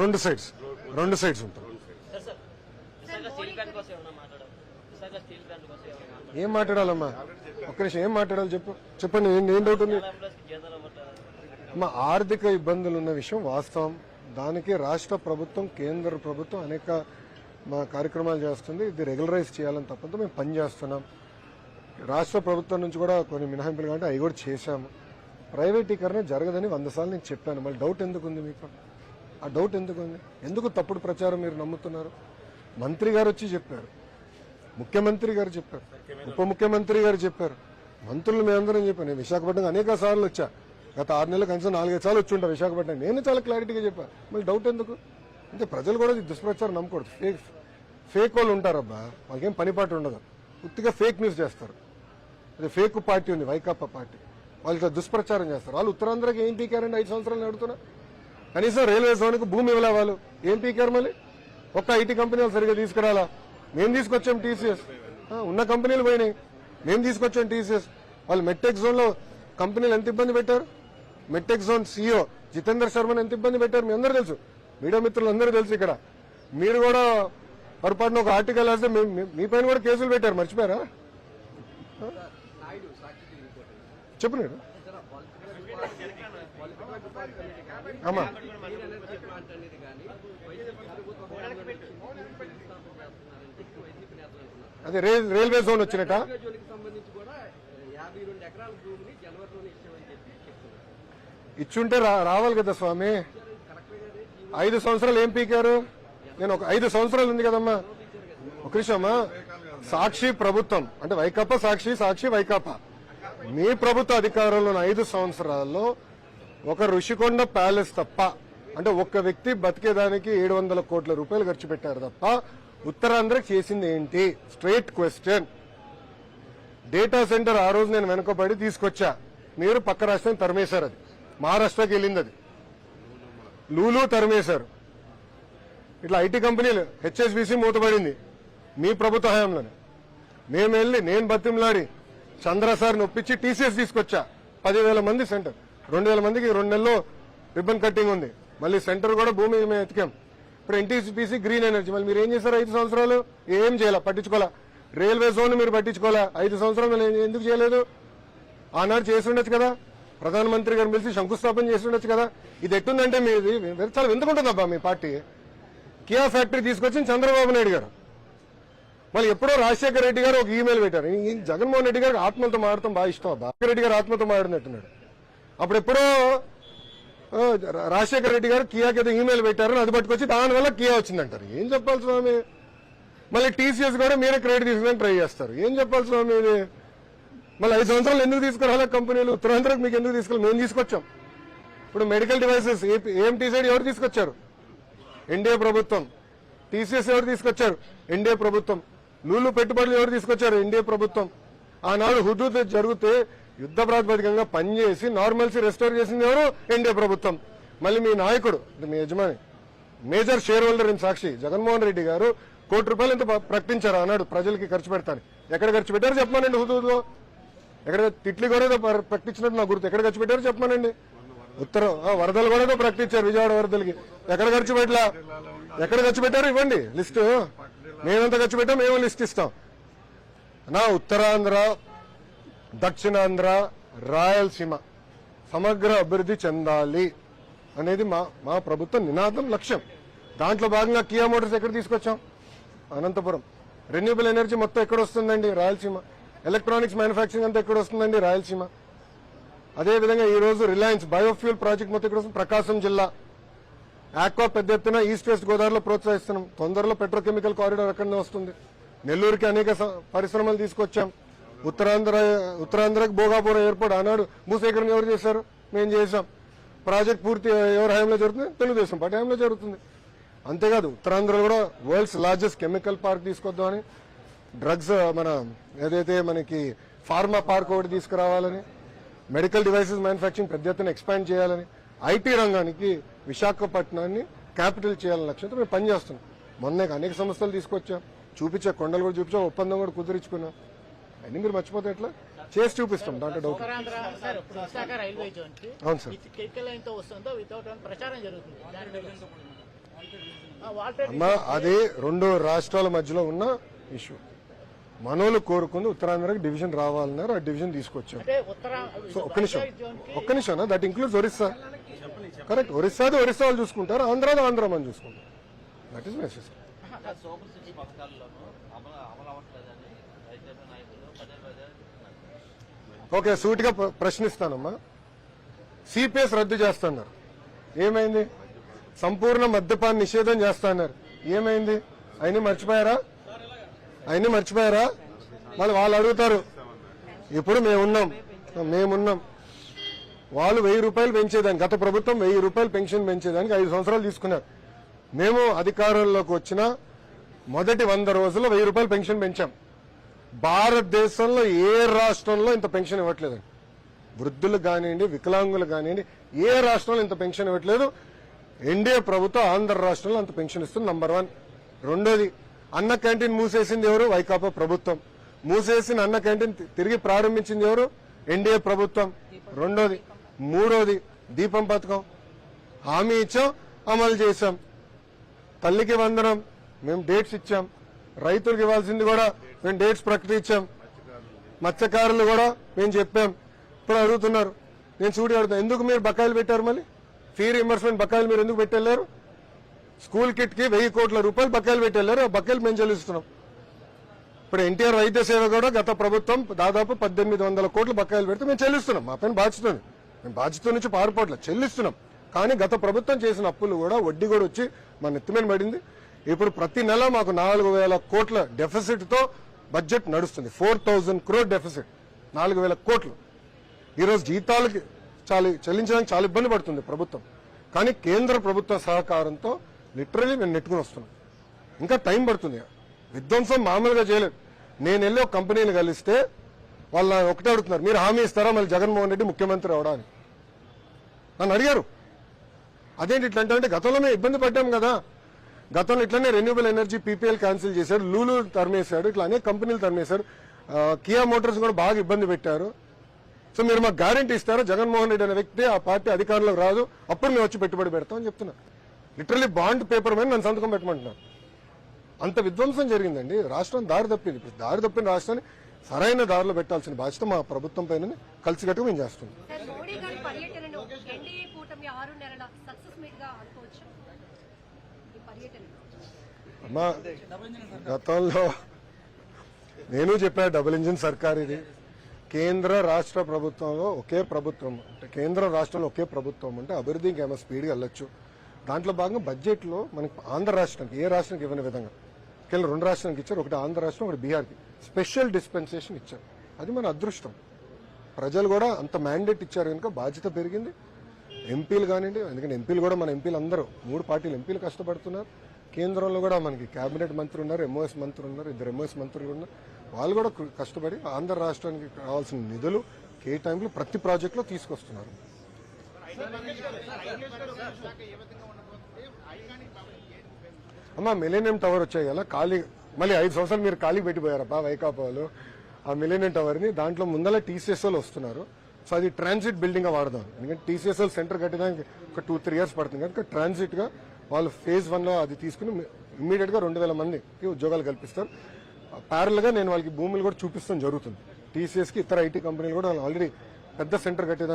రెండు సైడ్స్ రెండు సైడ్స్ ఉంటాం ఏం మాట్లాడాలమ్మా? ఒక్క నిమిషం ఏం మాట్లాడాలి చెప్పు? చెప్పండి ఏం డౌట్ ఉంది? మా ఆర్థిక ఇబ్బందులు ఉన్న విషయం వాస్తవం. దానికి రాష్ట్ర ప్రభుత్వం కేంద్ర ప్రభుత్వం అనేక మా కార్యక్రమాలు చేస్తుంది. ఇది రెగ్యులరైజ్ చేయాలని తప్పంతో మేము పని చేస్తున్నాం. రాష్ట్ర ప్రభుత్వం నుంచి కూడా కొన్ని మినహాయింపులు కాబట్టి అవి కూడా చేశాము. ప్రైవేటీకరణ జరగదని వంద సార్లు నేను చెప్పాను. మళ్ళీ డౌట్ ఎందుకు ఉంది మీకు? ఆ డౌట్ ఎందుకు ఎందుకు తప్పుడు ప్రచారం మీరు నమ్ముతున్నారు? మంత్రి గారు వచ్చి చెప్పారు. ముఖ్యమంత్రి గారు చెప్పారు. ఉప ముఖ్యమంత్రి గారు చెప్పారు. మంత్రులు మేమందరం చెప్పాను నేను విశాఖపట్నం అనేక సార్లు వచ్చా. గత ఆరు నెలల కనీసం నాలుగైదు సార్లు వచ్చి ఉంటా విశాఖపట్నం. నేను చాలా క్లారిటీగా చెప్పాను మళ్ళీ డౌట్ ఎందుకు? అంటే ప్రజలు కూడా దుష్ప్రచారం నమ్మకూడదు. ఫేక్ ఫేక్ వాళ్ళు ఉంటారబ్బా వాళ్ళకేం పనిపాటు ఉండదు. పూర్తిగా ఫేక్ న్యూస్ చేస్తారు. అదే ఫేక్ పార్టీ ఉంది వైకాపా పార్టీ. వాళ్ళు ఇట్లా దుష్ప్రచారం చేస్తారు. వాళ్ళు ఉత్తరాంధ్రకి ఏం పీకారండి ఐదు సంవత్సరాలు నడుతున్నా? కనీసం రైల్వే జోన్కి భూమి ఇవ్వలే వాళ్ళు ఏం పీకారు మళ్ళీ? ఒక్క ఐటీ కంపెనీలు సరిగ్గా తీసుకురాలా? మేము తీసుకొచ్చాం టీసీఎస్. ఉన్న కంపెనీలు పోయినాయి. మేము తీసుకొచ్చాం టీసీఎస్. వాళ్ళు మెట్టెక్ జోన్లో కంపెనీలు ఎంత ఇబ్బంది పెట్టారు? మెట్టెక్ జోన్ సీఈఓ జితేందర్ శర్మని ఎంత ఇబ్బంది పెట్టారు? మీ అందరూ తెలుసు. మీడియా మిత్రులు అందరూ తెలుసు ఇక్కడ. మీరు కూడా పొరపాటున ఒక ఆర్టికల్ రాస్తే మీ- మీ- మీ పైన కూడా కేసులు పెట్టారు. మర్చిపోయారా? చెప్పు నేను. అదే రైల్ రైల్వే జోన్ వచ్చినట ఇచ్చుంటే రా- రావాలి కదా స్వామి. ఐదు సంవత్సరాలు ఏం పీకారు? నేను ఒక ఐదు సంవత్సరాలు ఉంది కదమ్మా. ఒక సాక్షి ప్రభుత్వం. అంటే వైకాపా సాక్షి సాక్షి వైకాపా. మీ ప్రభుత్వ అధికారంలో ఉన్న ఐదు సంవత్సరాల్లో ఒక ఋషికొండ ప్యాలెస్ తప్ప అంటే ఒక్క వ్యక్తి బతికేదానికి ఏడు వందల కోట్ల రూపాయలు ఖర్చు పెట్టారు తప్ప ఉత్తరాంధ్ర చేసింది ఏంటి? స్ట్రైట్ క్వశ్చన్ డేటా సెంటర్ ఆ రోజు నేను వెనుకబడి తీసుకొచ్చా. మీరు పక్క రాష్ట్రం తరిమేశారు అది. మహారాష్ట్రకి వెళ్ళింది అది. లూలు తరిమేశారు. ఇట్లా ఐటీ కంపెనీలు హెచ్ఎస్బిసి మూతపడింది. మీ ప్రభుత్వ హయాంలోనే. మేము వెళ్ళి నేను బతిమలాడి చంద్ర సార్ ఒప్పించి టీసీఎస్ తీసుకొచ్చా. పదివేల మంది సెంటర్. రెండు వేల మందికి రెండు నెలల్లో రిబ్బన్ కట్టింగ్ ఉంది. మళ్ళీ సెంటర్ కూడా భూమి మేము ఎతికాం ఇప్పుడు ఎన్టీసీపీసీ గ్రీన్ ఎనర్జీ మళ్ళీ మీరు ఏం చేశారు ఐదు సంవత్సరాలు? ఏం చేయాలి? పట్టించుకోవాలా? రైల్వే జోన్ మీరు పట్టించుకోవాలా? ఐదు సంవత్సరాలు ఎందుకు చేయలేదు? ఆనాడు చేసి ఉండొచ్చు కదా. ప్రధానమంత్రి గారు పిలిచి శంకుస్థాపన చేసి ఉండొచ్చు కదా. ఇది ఎట్టుందంటే మీది చాలా ఎందుకుంటుందబ్బా మీ పార్టీ. కియా ఫ్యాక్టరీ తీసుకొచ్చింది చంద్రబాబు నాయుడు గారు. మళ్ళీ ఎప్పుడో రాజశేఖర రెడ్డి గారు ఒక ఈమెయిల్ పెట్టారు. ఈ జగన్మోహన్ రెడ్డి గారికి ఆత్మహత్య మాడటం బాగా ఇష్టం అబ్బా. రెడ్డి గారు ఆత్మతో మాడినట్టున్నాడు అప్పుడు ఎప్పుడో రాజశేఖర రెడ్డి గారు కియాకి ఏదో ఈమెయిల్ పెట్టారని అది పట్టుకొచ్చి దానివల్ల కియా వచ్చిందంటారు. ఏం చెప్పాలి స్వామి? మళ్ళీ టీసీఎస్ కూడా మీరే క్రెడిట్ తీసుకుని ట్రై చేస్తారు. ఏం చెప్పాలి స్వామి ఇది? మళ్ళీ ఐదు సంవత్సరాలు ఎందుకు తీసుకురాలే కంపెనీలు? ఉత్తరాంధ్రకు మీకు ఎందుకు తీసుకురా మేము తీసుకొచ్చాం. ఇప్పుడు మెడికల్ డివైసెస్ ఏఎంటీ సైడ్ ఎవరు తీసుకొచ్చారు? ఎన్డీఏ ప్రభుత్వం. టీసీఎస్ ఎవరు తీసుకొచ్చారు? ఎన్డీఏ ప్రభుత్వం. లూలు పెట్టుబడులు ఎవరు తీసుకొచ్చారు? ఎన్డీఏ ప్రభుత్వం. ఆనాడు హుదూద్ జరిగితే యుద్ధ ప్రాతిపదికంగా పనిచేసి నార్మల్సీ రెస్టోర్ చేసింది ఎవరు? ఎన్డీఏ ప్రభుత్వం. మళ్ళీ మీ నాయకుడు అంటే మీ యజమాని major shareholder in Sakshi Jaganmohan Reddy గారు కోటి రూపాయలు ఎంత ప్రకటించారు? అన్నాడు ప్రజలకి ఖర్చు పెడతాను. ఎక్కడ ఖర్చు పెట్టారు? చెప్పమానండి హుదూదులో ఎక్కడ తిట్లు కూడా ప్రకటించినట్టు నా గుర్తు. ఎక్కడ ఖర్చు పెట్టారు? చెప్పమానండి. ఉత్తరం ఆ, వరదలు కూడా ఏదో ప్రకటించారు విజయవాడ వరదలకి. ఎక్కడ ఖర్చు పెట్టలా? ఎక్కడ ఖర్చు పెట్టారు? ఇవ్వండి లిస్టు. మేమెంత ఖర్చు పెట్టాం? మేము లిస్ట్ ఇస్తాం. నా ఉత్తరాంధ్ర దక్షిణాంధ్ర రాయలసీమ సమగ్ర అభివృద్ధి చెందాలి అనేది మా మా ప్రభుత్వ నినాదం లక్ష్యం. దాంట్లో భాగంగా కియా మోటార్స్ ఎక్కడ తీసుకొచ్చాం? అనంతపురం. రెన్యూబుల్ ఎనర్జీ మొత్తం ఎక్కడ వస్తుందండి? రాయలసీమ. ఎలక్ట్రానిక్స్ మ్యానుఫ్యాక్చరింగ్ అంతా ఎక్కడ వస్తుందండి? రాయలసీమ. అదేవిధంగా ఈరోజు రిలయన్స్ బయోఫ్యూల్ ప్రాజెక్ట్ మొత్తం ఎక్కడ వస్తుంది? ప్రకాశం జిల్లా. ఆక్వా పెద్ద ఎత్తున ఈస్ట్ వెస్ట్ గోదావరిలో ప్రోత్సహిస్తున్నాం. తొందరలో పెట్రోకెమికల్ కారిడార్ అక్కడనే వస్తుంది. నెల్లూరుకి అనేక స- పరిశ్రమలు తీసుకొచ్చాం. ఉత్తరాంధ్ర ఉత్తరాంధ్రకు భోగాపురం ఎయిర్పోర్ట్ ఆనాడు భూసేకరణ ఎవరు చేశారు? మేము చేశాం. ప్రాజెక్ట్ పూర్తి ఎవరి హయాంలో జరుగుతుంది? తెలుగుదేశం పార్టీ హయాంలో జరుగుతుంది. అంతేకాదు ఉత్తరాంధ్రలో కూడా వరల్డ్స్ లార్జెస్ట్ కెమికల్ పార్క్ తీసుకొద్దామని డ్రగ్స్ మన ఏదైతే మనకి ఫార్మా పార్క్ ఒకటి తీసుకురావాలని మెడికల్ డివైసెస్ మ్యానుఫ్యాక్చరింగ్ పెద్ద ఎత్తున ఎక్స్పాండ్ చేయాలని ఐటీ రంగానికి విశాఖపట్నాన్ని క్యాపిటల్ చేయాలని లక్ష్యంతో మేము పనిచేస్తున్నాం. మొన్నే అనేక సంస్థలు తీసుకొచ్చాం. చూపించా కొండలు కూడా చూపించాం. ఒప్పందం కూడా కుదిరించుకున్నాం. అన్ని మీరు మర్చిపోతే ఎట్లా? చేసి చూపిస్తాం దాంట్లో డౌట్ ఉత్తరాంధ్ర సార్ ఇప్పుడు విశాఖ రైల్వే జోన్కి అవును సార్. అమ్మా అది రెండు రాష్ట్రాల మధ్యలో ఉన్న ఇష్యూ. మనోళ్ళు కోరుకుంది ఉత్తరాంధ్రకి డివిజన్ రావాలన్నారు ఆ డివిజన్ ఉత్తర సో ఒక్క నిమిషం. ఒక్క నిమిషం దట్ ఇంక్లూడ్స్ ఒరిస్సా. కరెక్ట్ ఒరిస్సాది ఒరిస్సా వాళ్ళు చూసుకుంటారు ఆంధ్రాది ఆంధ్ర మనం చూసుకుంటాం దట్ ఈస్ మెసేజ్ ఓకే సూటిగా ప్రశ్నిస్తానమ్మా. సిపిఎస్ రద్దు చేస్తున్నారు. ఏమైంది? సంపూర్ణ మద్యపాన నిషేధం చేస్తున్నారు. ఏమైంది? అయినా మర్చిపోయారా? అయినా మర్చిపోయారా? మళ్ళీ వాళ్ళు అడుగుతారు. ఇప్పుడు మేమున్నాం మేమున్నాం వాళ్ళు వెయ్యి రూపాయలు పెంచేదానికి గత ప్రభుత్వం వెయ్యి రూపాయలు పెన్షన్ పెంచేదానికి ఐదు సంవత్సరాలు తీసుకున్నారు. మేము అధికారంలోకి వచ్చిన మొదటి వంద రోజుల్లో వెయ్యి రూపాయలు పెన్షన్ పెంచాం. భారతదేశంలో ఏ రాష్ట్రంలో ఇంత పెన్షన్ ఇవ్వట్లేదు? వృద్ధులు కానివ్వండి వికలాంగులు కానివ్వండి ఏ రాష్ట్రంలో ఇంత పెన్షన్ ఇవ్వట్లేదు? ఎన్డీఏ ప్రభుత్వం ఆంధ్ర రాష్ట్రంలో అంత పెన్షన్ ఇస్తుంది నంబర్ వన్ రెండోది అన్న క్యాంటీన్ మూసేసింది ఎవరు? వైకాపా ప్రభుత్వం. మూసేసిన అన్న క్యాంటీన్ తిరిగి ప్రారంభించింది ఎవరు? ఎన్డీఏ ప్రభుత్వం. రెండోది మూడోది దీపం పథకం. హామీ ఇచ్చాం అమలు చేశాం. తల్లికి వందనం మేము డేట్స్ ఇచ్చాం. రైతులకు ఇవ్వాల్సింది కూడా మేము డేట్స్ ప్రకటించాం. మత్స్యకారులు కూడా మేము చెప్పాం. ఇప్పుడు అడుగుతున్నారు. నేను చూడి అడుగుతాను ఎందుకు మీరు బకాయిలు పెట్టారు మళ్ళీ? ఫీ రింబర్స్మెంట్ బకాయిలు మీరు ఎందుకు పెట్టలేరు? స్కూల్ కిట్కి వెయ్యి కోట్ల రూపాయలు బకాయిలు పెట్టలేరు. ఆ బకాయిలు మేము చెల్లిస్తున్నాం. ఇప్పుడు ఎన్టీఆర్ వైద్య సేవ కూడా గత ప్రభుత్వం దాదాపు పద్దెనిమిది వందల కోట్ల బకాయిలు పెడితే మేము చెల్లిస్తున్నాం. మా పైన బాధ్యత మేము బాధ్యత నుంచి పారిపోవట్లేదు చెల్లిస్తున్నాం. కానీ గత ప్రభుత్వం చేసిన అప్పులు కూడా వడ్డీ కూడా వచ్చి మన నెత్తిమీద పడింది. ఇప్పుడు ప్రతి నెల మాకు నాలుగు వేల కోట్ల డెఫిసిట్తో బడ్జెట్ నడుస్తుంది. Four thousand crore deficit. నాలుగు వేల కోట్లు. ఈరోజు జీతాలకి చాలా చెల్లించడానికి చాలా ఇబ్బంది పడుతుంది ప్రభుత్వం. కానీ కేంద్ర ప్రభుత్వ సహకారంతో లిటరలీ మేము నెట్టుకుని వస్తున్నాం. ఇంకా టైం పడుతుంది. విధ్వంసం మామూలుగా చేయలేదు. నేను వెళ్ళి ఒక కంపెనీని కలిస్తే వాళ్ళ ఒకటే అడుగుతున్నారు. మీరు హామీ ఇస్తారా? మళ్ళీ జగన్మోహన్ రెడ్డి ముఖ్యమంత్రి అవడానికి. నన్ను అడిగారు. అదేంటి ఇట్లా అంటే గతంలో మేము ఇబ్బంది పడ్డాం కదా. గతంలో ఇట్లనే రెన్యూబుల్ ఎనర్జీ పీపీఎల్ క్యాన్సిల్ చేశారు లూలు తరిమేశాడు ఇట్లా అనేక కంపెనీలు తరిమేశారు. కియా మోటార్స్ కూడా బాగా ఇబ్బంది పెట్టారు. సో మీరు మాకు గ్యారంటీ ఇస్తారా? జగన్మోహన్ రెడ్డి అనే వ్యక్తి ఆ పార్టీ అధికారంలోకి రాదు అప్పుడు మేము వచ్చి పెట్టుబడి పెడతాం అని చెప్తున్నా. లిటరలీ బాండ్ పేపర్ మీద నన్ను సంతకం పెట్టమంటున్నాను అంత విధ్వంసం జరిగిందండి. రాష్ట్రం దారి తప్పింది. ఇప్పుడు దారి తప్పిన రాష్ట్రాన్ని సరైన దారిలో పెట్టాల్సిన బాధ్యత మా ప్రభుత్వం పైన కలిసికట్టుగా మేము చేస్తున్నాం సార్ మోడీ గారి పర్యటనను ఎన్డీఏ కూటమి ఆరు నెలల సక్సెస్ మీట్గా అనుకోవచ్చు ఈ పర్యటన అమ్మా గతంలో నేను చెప్పా డబుల్ ఇంజిన్ సర్కార్ ఇది. కేంద్ర రాష్ట్ర ప్రభుత్వంలో ఒకే ప్రభుత్వం అంటే కేంద్ర రాష్ట్రంలో ఒకే ప్రభుత్వం అంటే అభివృద్ధి ఇంకేమో స్పీడ్గా వెళ్ళొచ్చు. దాంట్లో భాగంగా బడ్జెట్లో మనకి ఆంధ్ర రాష్ట్రానికి ఏ రాష్ట్రానికి ఇవ్వని విధంగా. కేవలం రెండు రాష్ట్రానికి ఇచ్చారు ఒకటి ఆంధ్ర రాష్ట్రం ఒకటి బీహార్కి. స్పెషల్ డిస్పెన్సేషన్ ఇచ్చారు. అది మన అదృష్టం. ప్రజలు కూడా అంత మ్యాండేట్ ఇచ్చారు కనుక బాధ్యత పెరిగింది. ఎంపీలు కానివ్వండి ఎందుకంటే ఎంపీలు కూడా మన ఎంపీలు అందరూ మూడు పార్టీలు ఎంపీలు కష్టపడుతున్నారు. కేంద్రంలో కూడా మనకి కేబినెట్ మంత్రి ఉన్నారు ఎంఓఎస్ మంత్రి ఉన్నారు ఇద్దరు ఎంఓఎస్ మంత్రులు ఉన్నారు. వాళ్ళు కూడా కష్టపడి ఆంధ్ర రాష్ట్రానికి కావాల్సిన నిధులు కేటాయింపులు ప్రతి ప్రాజెక్టులో తీసుకొస్తున్నారు. అమ్మా మిలేనియం టవర్ వచ్చాయి కదా ఖాళీ మళ్ళీ ఐదు సంవత్సరాలు మీరు ఖాళీ పెట్టిపోయారబ్బా వైకాపా వాళ్ళు ఆ మిలేనియం టవర్ని దాంట్లో ముందల టీసీఎస్ వస్తున్నారు. సో అది ట్రాన్సిట్ బిల్డింగ్గా వాడదాం. ఎందుకంటే టీసీఎస్ఎల్ సెంటర్ కట్టడానికి ఒక టూ త్రీ ఇయర్స్ పడుతుంది. కనుక ట్రాన్సిట్గా వాళ్ళు ఫేజ్ వన్లో అది తీసుకుని ఇమ్మీడియట్గా రెండు వేల మందికి ఉద్యోగాలు కల్పిస్తారు. ప్యారల్గా నేను వాళ్ళకి భూములు కూడా చూపిస్తాం జరుగుతుంది. టీసీఎస్కి ఇతర ఐటీ కంపెనీలు కూడా ఆల్రెడీ పెద్ద సెంటర్ కట్టేదానికి